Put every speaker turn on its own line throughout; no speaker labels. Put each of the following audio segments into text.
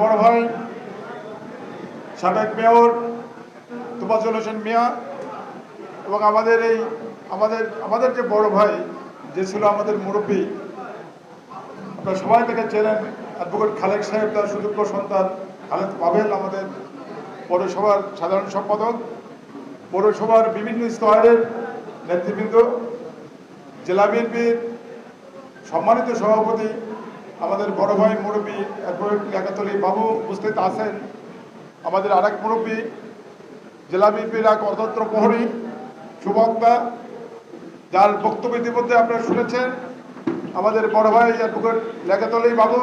বড় ভাই, সাবেক মেয়র তোফাজুল হোসেন মিয়া এবং আমাদের এই, আমাদের আমাদের যে বড় ভাই, যে ছিল আমাদের মুরব্বী, আপনারা সবাই তাকে চেনেন। অ্যাডভোকেট খালেক সাহেব, তার সুযোগ্য সন্তান খালেদ পাভেল, আমাদের পৌরসভার সাধারণ সম্পাদক, পৌরসভার বিভিন্ন স্তরের নেতৃবৃন্দ, জেলা বিএনপির সম্মানিত সভাপতি আমাদের বড় ভাই মুরব্বী অ্যাডভোকেট লেখাতলি বাবু উপস্থিত আছেন। আমাদের আরেক মুরব্বী, জেলা বিএনপির এক অতন্ত্র প্রহরী, সুবক্তা, যার বক্তব্য ইতিমধ্যে আপনারা শুনেছেন। আমাদের বড় ভাই অ্যাডভোকেট লেখাতলি বাবু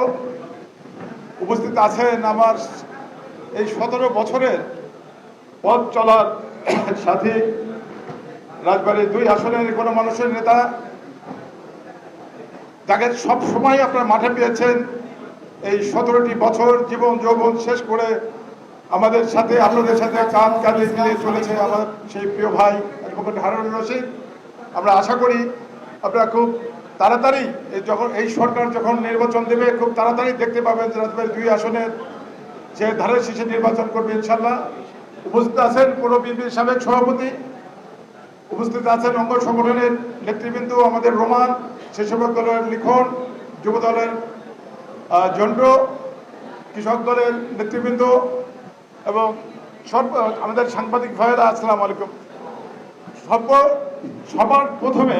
উপস্থিত আছেন। আমার এই সতেরো বছরের পথ চলার সাথী, রাজবাড়ির দুই আসনের কোনো মানুষের নেতা তাকে সব সময় আপনারা মাঠে পেয়েছেন, এই সতেরোটি বছর জীবন যৌবন শেষ করে আমাদের সাথে, আপনাদের সাথে কাজ কাঁধে মিলিয়ে চলেছে আমার সেই প্রিয় ভাই অ্যাডভোকেট হারুন রশিদ। আমরা আশা করি আপনারা খুব তাড়াতাড়ি যখন, এই সরকার যখন নির্বাচন দেবে, খুব তাড়াতাড়ি দেখতে পাবেন যে রাজবাড়ির দুই আসনের যে ধারের শীষে নির্বাচন করবে ইনশাল্লাহ উপস্থিত আছেন পৌর বিএনপির সাবেক সভাপতি, উপস্থিত আছেন অঙ্গ সংগঠনের নেতৃবৃন্দ আমাদের রোমান শিশুবক দলের লিখন যুব দলের জন্ড, কৃষক দলের নেতৃবৃন্দ এবং সর্ব, আমাদের সাংবাদিক ভাইয়েরা, আসসালামু আলাইকুম। সর্ব, সবার প্রথমে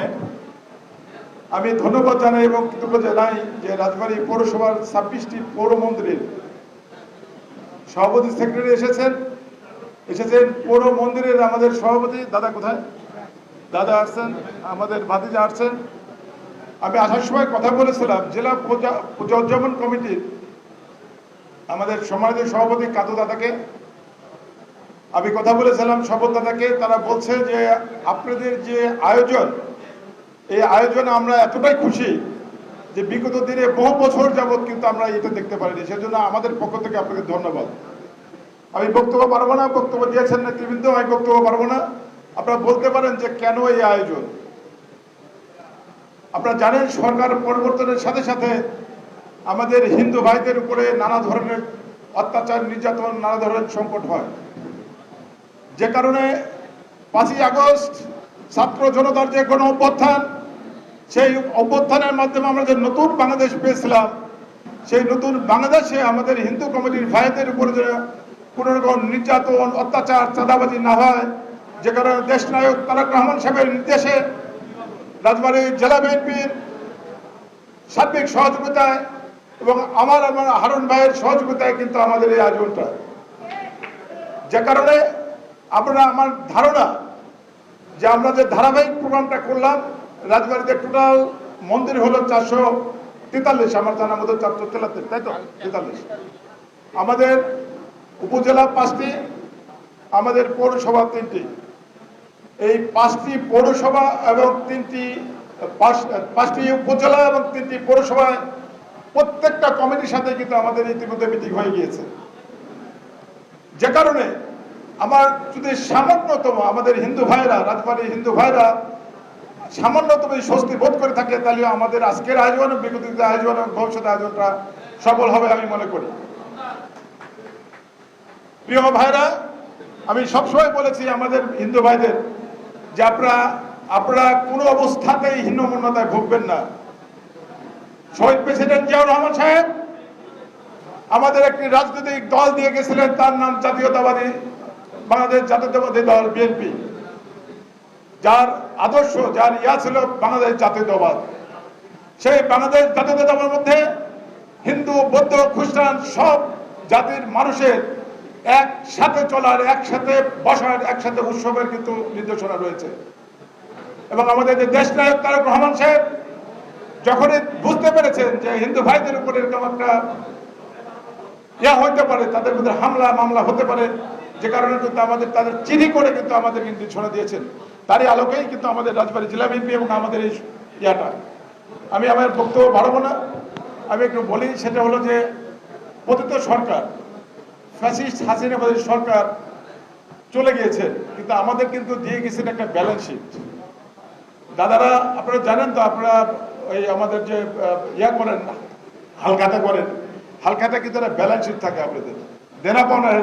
আমি ধন্যবাদ জানাই এবং কৃতজ্ঞ জানাই যে রাজবাড়ী পৌরসভার ছাব্বিশটি পৌর মন্দিরের সভাপতি সেক্রেটারি এসেছেন। এসেছেন পৌর মন্দিরের আমাদের সভাপতি। দাদা কোথায়? দাদা আসছেন, আমাদের ভাতিজা আসছেন। আমি আসার সময় কথা বলেছিলাম, জেলা পূজা উদযাপন কমিটির আমাদের সমাজের সভাপতি কাদু দাদাকে। আমি কথা বলেছিলাম শপথ দাদাকে, তারা বলছে যে আপনাদের যে আয়োজন, এই আয়োজনে আমরা এতটাই খুশি যে বিগত দিনে বহু বছর যাবৎ কিন্তু আমরা এটা দেখতে পারিনি। সেজন্য আমাদের পক্ষ থেকে আপনাকে ধন্যবাদ। আমি বক্তব্য পারব না, বক্তব্য দিয়েছেন নেতৃবৃন্দ, আমি বক্তব্য পারব না। আপনারা বলতে পারেন যে কেন এই আয়োজন? আপনারা জানেন, সরকার পরিবর্তনের সাথে সাথে আমাদের হিন্দু ভাইদের উপরে নানা ধরনের অত্যাচার, নির্যাতন, নানা ধরনের সংকট হয়। যে কারণে পাঁচই আগস্ট ছাত্র জনতার যে গণ অভ্যুত্থান, সেই অভ্যুত্থানের মাধ্যমে আমরা যে নতুন বাংলাদেশ পেয়েছিলাম, সেই নতুন বাংলাদেশে আমাদের হিন্দু কমিটির ভাইদের উপরে যে কোনো রকম নির্যাতন, অত্যাচার, চাঁদাবাজি না হয়, যে কারণে দেশ নায়ক তারেক রহমান সাহেবের নির্দেশে রাজবাড়ী জেলা বিএনপির সার্বিক সহযোগিতায় এবং আমার আমার হারুন ভাইয়ের সহযোগিতায় কিন্তু আমাদের এই আয়োজনটা। যে কারণে আমরা আমার ধারণা যে আমরা যে ধারাবাহিক প্রোগ্রামটা করলাম, রাজবাড়িতে টোটাল মন্দির হলো চারশো তেতাল্লিশ, আমার জানার মতো চারশো তেতাল্লিশ তাই তো? তেতাল্লিশ। আমাদের উপজেলা পাঁচটি, আমাদের পৌরসভা তিনটি। এই পাঁচটি পৌরসভা এবং তিনটি পাঁচটি উপজেলা এবং তিনটি পৌরসভায় প্রত্যেকটা কমিটির সাথে কিন্তু আমাদের ইতিমধ্যে মিটিং হয়ে গিয়েছে। যে কারণে আমার যদি সামান্যতম আমাদের হিন্দু ভাইরা রাজবাড়ির হিন্দু ভাইরা সামান্যতম এই স্বস্তি বোধ করে থাকে, তাহলে আমাদের আজকের আয়োজন, বিগত আয়োজন এবং ভবিষ্যৎ আয়োজনটা সফল হবে আমি মনে করি। প্রিয় ভাইরা, আমি সবসময় বলেছি আমাদের হিন্দু ভাইদের যে আপনারা আপনারা কোনো অবস্থাতেই হীনমন্যতায় ভুগবেন না। শহীদ প্রেসিডেন্ট জিয়াউর রহমান সাহেব আমাদের একটি রাজনৈতিক দল দিয়ে গেছিলেন, তার নাম জাতীয়তাবাদী বাংলাদেশ জাতীয়তাবাদী দল, বিএনপি। যার আদর্শ, যার ইয়া ছিল বাংলাদেশ জাতীয়তাবাদ। সেই বাংলাদেশ জাতীয়তাবাদের মধ্যে হিন্দু, বৌদ্ধ, খ্রিস্টান সব জাতির মানুষের একসাথে চলার, একসাথে বসার, একসাথে উৎসবের কিন্তু নির্দেশনা রয়েছে। এবং আমাদের যে দেশ নায়ক তারক রহমান সাহেব যখনই বুঝতে পেরেছেন যে হিন্দু ভাইদের উপরে এরকম একটা ইয়া হইতে পারে, তাদের মধ্যে হামলা, মামলা হতে পারে, যে কারণে কিন্তু আমাদের, তাদের চিঠি করে কিন্তু আমাদের কিন্তু ছড়া দিয়েছেন। তারই আলোকেই কিন্তু আমাদের রাজবাড়ী জেলা বিএনপি এবং আমাদের এই ইয়াটা। আমি আমার বক্তব্য বাড়াবো না। আমি একটু বলি, সেটা হলো যে পতিত সরকার ফ্যাসিস্ট হাসিনাবাদের সরকার চলে গিয়েছে, কিন্তু আমাদের কিন্তু দিয়ে গেছেন একটা ব্যালেন্স শিট দাদারা, আপনারা জানেন তো, আপনারা ওই আমাদের যে ইয়া করেন, হালখাতা করেন হালকাটা কিন্তু একটা ব্যালেন্স শিট থাকে আপনাদের। দেনা পাওনার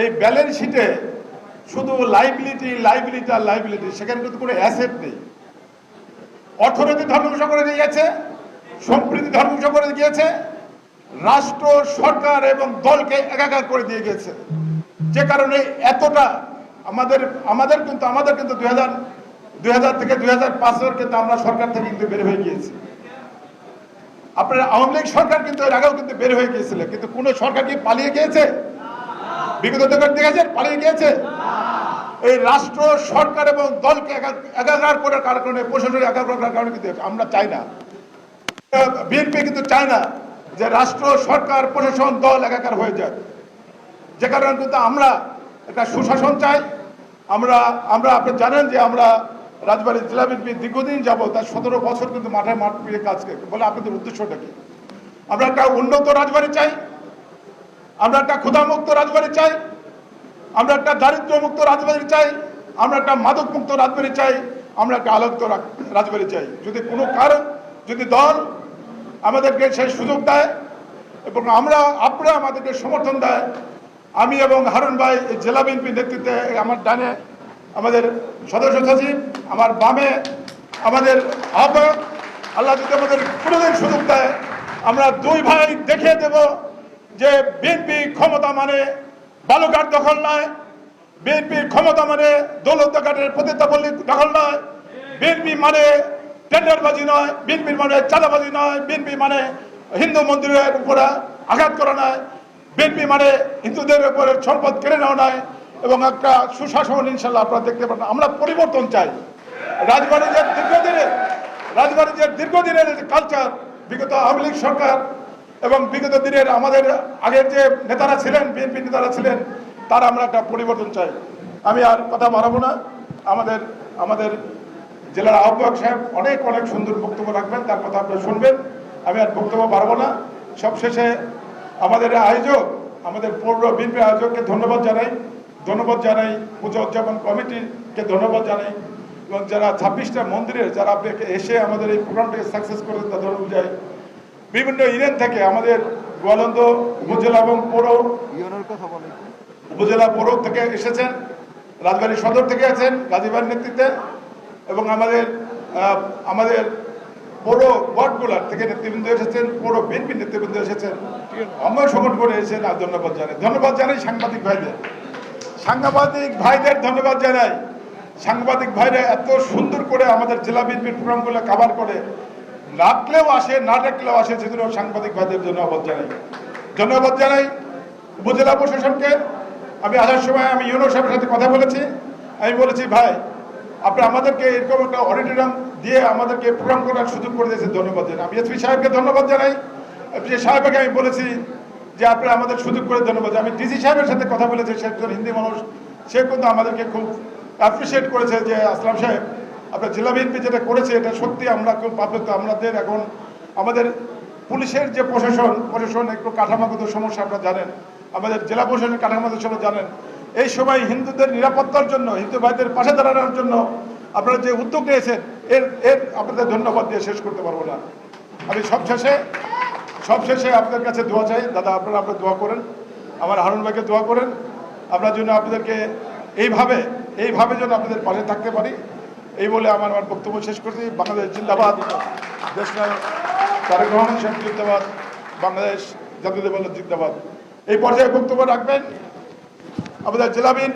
এই ব্যালেন্স শিটে শুধু লাইবিলিটি লাইবিলিটি আর লাইবিলিটি সেখানে কিন্তু কোনো অ্যাসেট নেই। অর্থনীতি ধ্বংস করে দিয়ে গেছে সম্প্রীতি ধ্বংস করে গিয়েছে রাষ্ট্র, সরকার এবং দলকে একাকার করে দিয়ে গেছে। যে কারণে এতটা আমাদের আমাদের কিন্তু আমাদের কিন্তু দুই হাজার দুই হাজার থেকে দুই হাজার পাঁচের কিন্তু আমরা সরকার থেকে কিন্তু বের হয়ে গিয়েছি। আপনার আওয়ামী লীগ সরকার কিন্তু এর আগেও কিন্তু বের হয়ে গিয়েছিল। কিন্তু কোন সরকার কি পালিয়ে গিয়েছে? বিগত দিনের দেখেছেন পালিয়ে গিয়েছে? এই রাষ্ট্র, সরকার এবং দলকে একা- একাকার করার কারণে, প্রশাসনের একাকার করার কারণে কিন্তু আমরা চাই না। বিএনপি কিন্তু চায় না। যে রাষ্ট্র, সরকার, প্রশাসন, দল একাকার হয়ে যায়। যে কারণে কিন্তু আমরা একটা সুশাসন চাই। আমরা আমরা আপনি জানেন যে আমরা রাজবাড়ী জেলা বিএনপি দীর্ঘদিন যাব তার সতেরো বছর কিন্তু মাঠে মাঠ পেয়ে কাজ বলে আপনাদের উদ্দেশ্যটা কি? আমরা একটা উন্নত রাজবাড়ি চাই। আমরা একটা ক্ষুধামুক্ত রাজবাড়ি চাই। আমরা একটা দারিদ্র মুক্ত রাজবাড়ি চাই। আমরা একটা মাদক মুক্ত রাজবাড়ি চাই। আমরা একটা আলোকিত রাজবাড়ি চাই। যদি কোনো কারণ, যদি দল আমাদেরকে সেই সুযোগ দেয় এবং আমরা, আপনারা আমাদেরকে সমর্থন দেয়। আমি এবং হারুন ভাই জেলা বিএনপির নেতৃত্বে আমার ডানে আমাদের সদস্য সচিব, আমার বামে আমাদের আহ্বায়ক, আল্লাহ যদি আমাদের কোনোদিন সুযোগ দেয়, আমরা দুই ভাই দেখিয়ে দেব যে বিএনপি ক্ষমতা মানে বালুঘাট দখল নয় বিএনপির ক্ষমতা মানে দৌলতঘাটের প্রতিষ্ঠাপল্লী দখল নয়, বিএনপি মানে টেন্ডারবাজি নয়, বিএনপি মানে চাঁদাবাজি নয়, বিএনপি মানে হিন্দু মন্দিরের উপরে আঘাত করা নয়, বিএনপি মানে হিন্দুদের উপরে সম্পদ কেড়ে নেওয়া নয় এবং একটা সুশাসন ইনশাল্লাহ আপনারা দেখতে পারেন আমরা পরিবর্তন চাই। রাজবাড়িজের দীর্ঘদিনের রাজবাড়িজের দীর্ঘদিনের কালচার বিগত আওয়ামী লীগ সরকার এবং বিগত দিনের আমাদের আগের যে নেতারা ছিলেন, বিএনপি নেতারা ছিলেন, তারা আমরা একটা পরিবর্তন চাই। আমি আর কথা বাড়াবো না। আমাদের আমাদের জেলার আহ্বায়ক সাহেব অনেক অনেক সুন্দর বক্তব্য রাখবেন তার কথা আপনারা শুনবেন। আমি আর বক্তব্য বাড়াবো না। সবশেষে আমাদের আয়োজক আমাদের পৌর বিএনপি আয়োজককে ধন্যবাদ জানাই। ধন্যবাদ জানাই পুজো উদযাপন কমিটিকে ধন্যবাদ জানাই। এবং যারা ছাব্বিশটা মন্দিরের যারা আপনাকে এসে আমাদের এই প্রোগ্রামটাকে সাকসেস করে তাদের যাই বিভিন্ন ইউনিয়ন থেকে আমাদের গোয়ালন্দ উপজেলা এবং পৌর উপজেলা পৌর থেকে এসেছেন। রাজবাড়ী সদর থেকে আছেন গাজীবাড়ির নেতৃত্বে। এবং আমাদের আমাদের পৌর ওয়ার্ডগুলার থেকে নেতৃবৃন্দ এসেছেন পৌর বিএনপি নেতৃবৃন্দ এসেছেন। অঙ্গ সংগঠন করে এসেছেন আর ধন্যবাদ জানাই। ধন্যবাদ জানাই সাংবাদিক ভাইদের। সাংবাদিক ভাইদের ধন্যবাদ জানাই। সাংবাদিক ভাইরা এত সুন্দর করে আমাদের জেলা বিএনপির প্রোগ্রামগুলো কাভার করে। ডাকলেও আসে, না ডাকলেও আসে সেজন্য সাংবাদিক ভাইদের ধন্যবাদ জানাই। ধন্যবাদ জানাই উপজেলা প্রশাসনকে। আমি আসার সময় আমি ইউনো সাহেবের সাথে কথা বলেছি। আমি বলেছি, ভাই আপনি আমাদেরকে এরকম একটা অডিটোরিয়াম দিয়ে আমাদেরকে প্রোগ্রাম করার সুযোগ করে দিয়েছে ধন্যবাদ জানাই। আমি এসপি সাহেবকে ধন্যবাদ জানাই। এসপি সাহেবকে আমি বলেছি যে আপনি আমাদের সুযোগ করে ধন্যবাদ। আমি ডিসি সাহেবের সাথে কথা বলেছি, সে একজন হিন্দি মানুষ, সে কিন্তু আমাদেরকে খুব অ্যাপ্রিসিয়েট করেছে যে আসলাম সাহেব, আপনার জেলা বিএনপি যেটা করেছে, এটা সত্যি আমরা খুব পাবলিক আমাদের এখন আমাদের পুলিশের যে প্রশাসন প্রশাসন একটু কাঠামোগত সমস্যা, আপনারা জানেন। আমাদের জেলা প্রশাসনের কাঠামোগত সমস্যা জানেন। এই সময় হিন্দুদের নিরাপত্তার জন্য, হিন্দু ভাইদের পাশে দাঁড়ানোর জন্য আপনারা যে উদ্যোগ নিয়েছেন, এর এর আপনাদের ধন্যবাদ দিয়ে শেষ করতে পারব না। আমি সবশেষে সবশেষে আপনাদের কাছে দোয়া চাই। দাদা, আপনারা আপনারা দোয়া করেন। আমার হারুন ভাইকে দোয়া করেন। আপনার জন্য আপনাদেরকে এইভাবে এইভাবে যেন আপনাদের পাশে থাকতে পারি। এই বলে আমার আমার বক্তব্য শেষ করছি। বাংলাদেশ জিন্দাবাদ। দেশ তারেক রহমান জিন্দাবাদ। বাংলাদেশ জাতীয় জিন্দাবাদ। এই পর্যায়ে বক্তব্য রাখবেন আমাদের জেলা বিএনপি